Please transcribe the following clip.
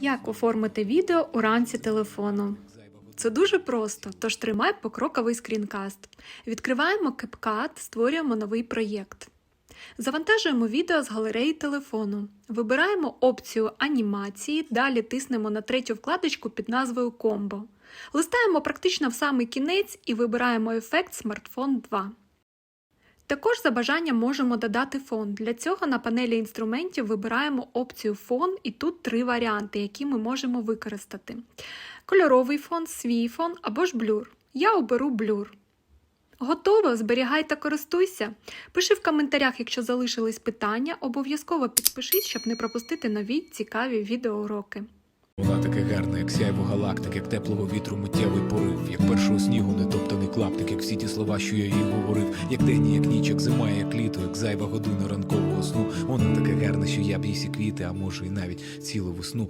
Як оформити відео у рамці телефону? Це дуже просто, тож тримай покроковий скрінкаст. Відкриваємо CapCut, створюємо новий проєкт. Завантажуємо відео з галереї телефону. Вибираємо опцію анімації, далі тиснемо на третю вкладочку під назвою Комбо. Листаємо практично в самий кінець і вибираємо ефект Смартфон 2. Також за бажанням можемо додати фон. Для цього на панелі інструментів вибираємо опцію фон і тут три варіанти, які ми можемо використати: кольоровий фон, свій фон або ж блюр. Я оберу блюр. Готово, зберігай та користуйся. Пиши в коментарях, якщо залишились питання, обов'язково підпишись, щоб не пропустити нові цікаві відеоуроки. Вона таке гарна, як сяйво галактик, як теплого вітру миттєвий порив, як першого снігу нетоптаний клаптик, як всі ті слова, що я їй говорив, як день, як ніч, як зима, як літо, як зайва година ранкового сну. Вона таке гарне, що я б їй сі квіти, а може і навіть цілу весну.